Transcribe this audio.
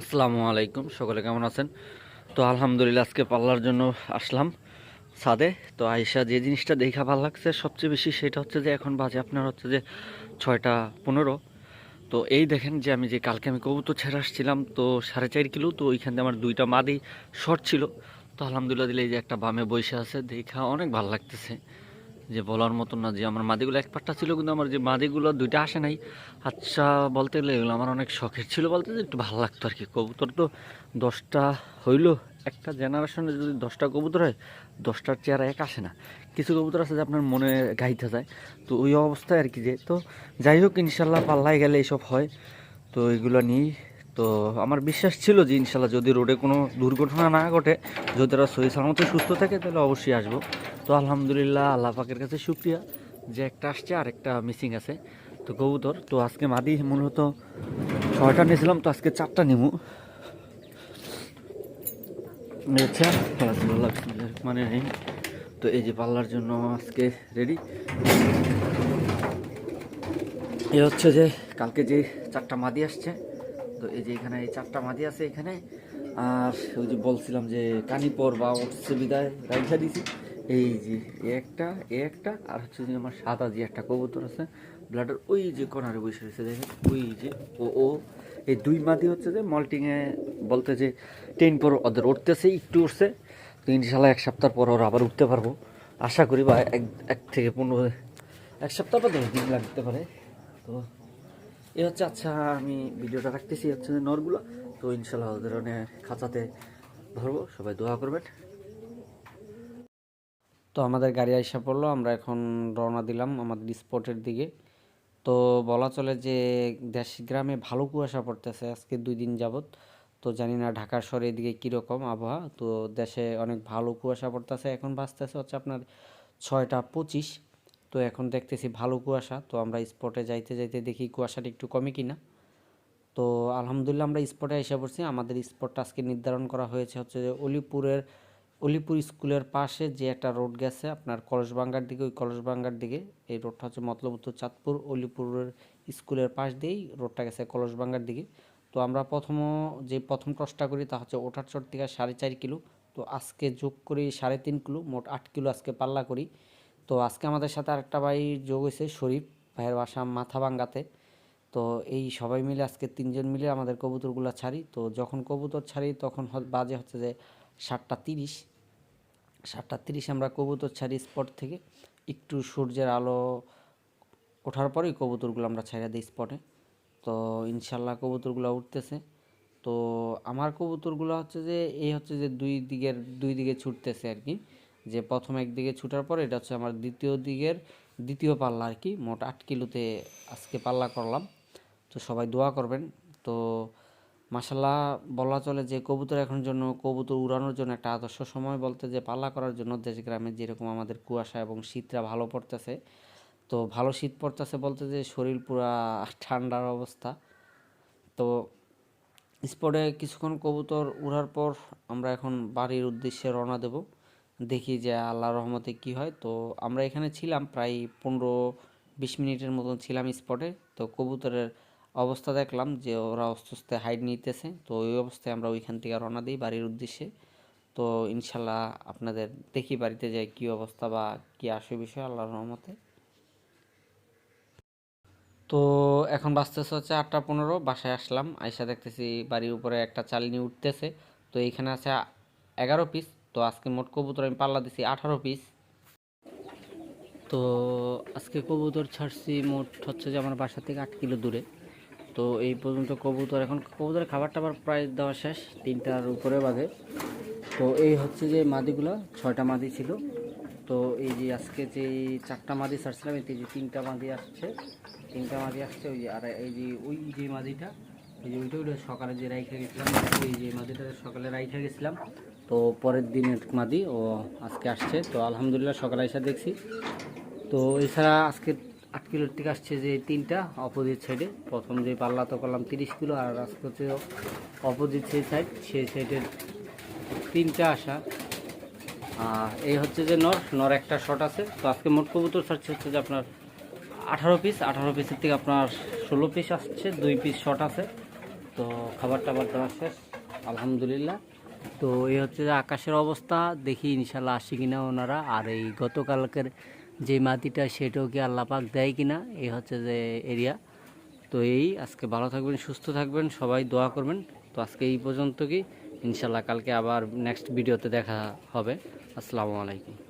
আসসালামু আলাইকুম, সকলে কেমন আছেন? তো আলহামদুলিল্লাহ, আজকে পাল্লার জন্য আসলাম সাদে তো আয়সা যে জিনিসটা দেখা ভালো লাগছে সবচেয়ে বেশি সেটা হচ্ছে যে এখন বাজে আপনার হচ্ছে যে ছয়টা পনেরো। তো এই দেখেন যে আমি যে কালকে আমি কবুতর ছেড়ে আসছিলাম, তো সাড়ে চার কিলো, তো ওইখান দিয়ে আমার দুইটা মাদি শর্ট ছিল। তো আলহামদুলিল্লাহ দিলে এই যে একটা বামে বসে আছে, দেখা অনেক ভালো লাগতেছে। যে বলার মতন না যে আমার মাদিগুলো এক পাট্টা ছিল, কিন্তু আমার যে মাদিগুলো দুইটা আসে নাই। আচ্ছা বলতে গেলে এগুলো আমার অনেক শখের ছিল বলতে, যে একটু ভালো লাগতো আর কি কবুতর তো দশটা হইল, একটা জেনারেশনে যদি দশটা কবুতর হয়, দশটার চেয়ার এক আসে না। কিছু কবুতর আছে যে আপনার মনে গাইতে যায়। তো ওই অবস্থায় আর কি যে, তো যাই হোক, ইনশাল্লাহ পাল্লায় গেলে এইসব হয়। তো এগুলো নিয়েই তো আমার বিশ্বাস ছিল যে ইনশাল্লাহ যদি রোডে কোনো দুর্ঘটনা না ঘটে, যদি তারা সহি সালামতে সুস্থ থাকে, তাহলে অবশ্যই আসব। তো আলহামদুলিল্লাহ আল্লাহ পাকের কাছে শুক্রিয়া। যে একটা আসছে আর একটা মিসিং আছে। তো কবুতর, তো আজকে মাদি মূলত ছয়টা নিয়েছিলাম, তো আজকে চারটা নিমু। আচ্ছা মানে নেই তো এই যে পাল্লার জন্য আজকে রেডি এ হচ্ছে যে, কালকে যে চারটা মাদি আসছে তো এই যে এখানে এই চারটা মাদি আছে এখানে। আর ওই যে বলছিলাম যে কানিপর বা বিদায় রাইখা দিছি। এই যে একটা একটা, আর হচ্ছে যে আমার সাদা যে একটা কবুতর আছে, ব্লাডের, ওই যে কর্নারে বসে রয়েছে দেখেন, ওই যে, ও ও। এই দুই মাদি হচ্ছে যে মল্টিংয়ে বলতে যে টেন পর ওদের উঠতেছে, একটু উঠছে। তো ইনশাল্লাহ এক সপ্তাহ পর ওরা আবার উঠতে পারব। আশা করি বা এক এক থেকে পনেরো, এক সপ্তাহ দশ দিন লাগতে পারে। তো এ হচ্ছে আচ্ছা আমি ভিডিওটা রাখতেছি হচ্ছে নরগুলো। তো ইনশাল্লাহ ওদের অনেক খাঁচাতে ধরবো, সবাই দোয়া করবেন। তো আমাদের গাড়ি আইসা পড়ল, আমরা এখন রওনা দিলাম আমাদের স্পটের দিকে। তো বলা চলে যে দেশ গ্রামে ভালো কুয়াশা পড়তেছে, আজকে দুই দিন যাবত তো জানি না ঢাকার শহরে এদিকে কীরকম আবহাওয়া। তো দেশে অনেক ভালো কুয়াশা পড়তেছে, এখন বাঁচতেছে হচ্ছে আপনার ছয়টা পঁচিশ। তো এখন দেখতেছি ভালো কুয়াশা, তো আমরা স্পটে যাইতে যাইতে দেখি কুয়াশাটা একটু কমে কিনা। তো আলহামদুলিল্লাহ আমরা স্পটে এসে পড়ছি। আমাদের স্পটটা আজকে নির্ধারণ করা হয়েছে হচ্ছে যে অলিপুরের, অলিপুর স্কুলের পাশে যে একটা রোড গেছে আপনার কলসবাঙ্গার দিকে, ওই কলসবাঙ্গার দিকে। এই রোডটা হচ্ছে মতলব উত্তর চাঁদপুর, অলিপুরের স্কুলের পাশ দিয়েই রোডটা গেছে কলসবাঙ্গার দিকে। তো আমরা প্রথম, যে প্রথম ক্রসটা করি তা হচ্ছে ওঠার চট থেকে সাড়ে চার কিলো। তো আজকে যোগ করি সাড়ে তিন কিলো, মোট আট কিলো আজকে পাল্লা করি। তো আজকে আমাদের সাথে আরেকটা ভাই যোগ হয়েছে, শরীফ ভাইয়ের বাসা মাথাভাঙ্গাতে। তো এই সবাই মিলে আজকে তিনজন মিলে আমাদের কবুতরগুলো ছাড়ি। তো যখন কবুতর ছাড়ি, তখন বাজে হচ্ছে যে সাতটা তিরিশ। সাতটা তিরিশ আমরা কবুতর ছাড়ি স্পট থেকে। একটু সূর্যের আলো ওঠার পরেই কবুতরগুলো আমরা ছেড়ে দিই স্পটে তো ইনশাল্লাহ কবুতরগুলো উঠতেছে। তো আমার কবুতরগুলো হচ্ছে যে, এই হচ্ছে যে দুই দিকের দুই দিকে ছুটতেছে আর কি। যে প্রথম একদিকে ছুটার পর এটা হচ্ছে আমার দ্বিতীয় দিকের দ্বিতীয় পাল্লা আর কি। মোট আট কিলোতে আজকে পাল্লা করলাম। তো সবাই দোয়া করবেন। তো মাসাল্লাহ বলা চলে যে কবুতর এখন জন্য কবুতর উড়ানোর জন্য একটা আদর্শ সময় বলতে যে পাল্লা করার জন্য দেশ গ্রামে যেরকম আমাদের কুয়াশা এবং শীতটা ভালো পড়তেছে। তো ভালো শীত পড়তেছে বলতে যে শরীর পুরা ঠান্ডার অবস্থা। তো স্পটে কিছুক্ষণ কবুতর উড়ার পর আমরা এখন বাড়ির উদ্দেশ্যে রওনা দেব। দেখি যে আল্লাহ রহমতে কি হয়। তো আমরা এখানে ছিলাম প্রায় পনেরো বিশ মিনিটের মতন ছিলাম স্পটে তো কবুতরের অবস্থা দেখলাম যে ওরা আস্তে আস্তে হাইট নিতেছে। তো ওই অবস্থায় আমরা ওইখান থেকে রওনা দিই বাড়ির উদ্দেশ্যে। তো ইনশাল্লাহ আপনাদের দেখি বাড়িতে যাই কী অবস্থা বা কী আসে বিষয় আল্লাহর রহমতে। তো এখন বাজতেছে হচ্ছে আটটা পনেরো, বাসায় আসলাম। আইসা দেখতেছি বাড়ির উপরে একটা চালিনি উঠতেছে। তো এইখানে আছে এগারো পিস তো আজকে মোট কবুতর আমি পাল্লা দিছি আঠারো পিস তো আজকে কবুতর ছাড়ছি মোট হচ্ছে যে আমার বাসা থেকে আট কিলো দূরে। তো এই পর্যন্ত কবুতর এখন কবুতরের খাবার টাবার প্রায় দেওয়া শেষ, তিনটার উপরে বাজে। তো এই হচ্ছে যে মাদিগুলো, ছয়টা মাদি ছিল। তো এই যে আজকে যে চারটা মাদি ছাড়ছিলাম এতে যে তিনটা মাদি আসছে, তিনটা মাদি আসছে, ওই যে আর এই যে ওই যে মাদিটা, এই যে ওইটা ওইটা সকালে যে রাইখা গেছিলাম, এই যে মাদিটা সকালে রাইখা গেছিলাম। তো পরের দিনের মাদি ও আজকে আসছে। তো আলহামদুলিল্লাহ সকালে এসে দেখছি। তো এছাড়া আজকে আট কিলোর থেকে আসছে যে তিনটা অপোজিট সাইডে প্রথম যে পাল্লা তো করলাম তিরিশ কিলো আর আজকে হচ্ছে অপোজিট সেই সাইড সেই সাইডের তিনটা আসা। আর এই হচ্ছে যে নর নর একটা শট আছে। তো আজকে মোট কবুতর ছাড়ছে হচ্ছে যে আপনার আঠারো পিস আঠারো পিসের থেকে আপনার ষোলো পিস আসছে, দুই পিস শট আছে। তো খাবার টাবার দেওয়া শেষ। আলহামদুলিল্লাহ। তো এই হচ্ছে যে আকাশের অবস্থা, দেখি ইনশাল্লাহ আসি কিনা ওনারা। আর এই গতকালকের যে মাটিটা, সেটাও কি আল্লাপাক দেয় কিনা এই হচ্ছে যে এরিয়া। তো এই, আজকে ভালো থাকবেন, সুস্থ থাকবেন, সবাই দোয়া করবেন। তো আজকে এই পর্যন্ত কি? ইনশাল্লাহ কালকে আবার নেক্সট ভিডিওতে দেখা হবে। আসসালামু আলাইকুম।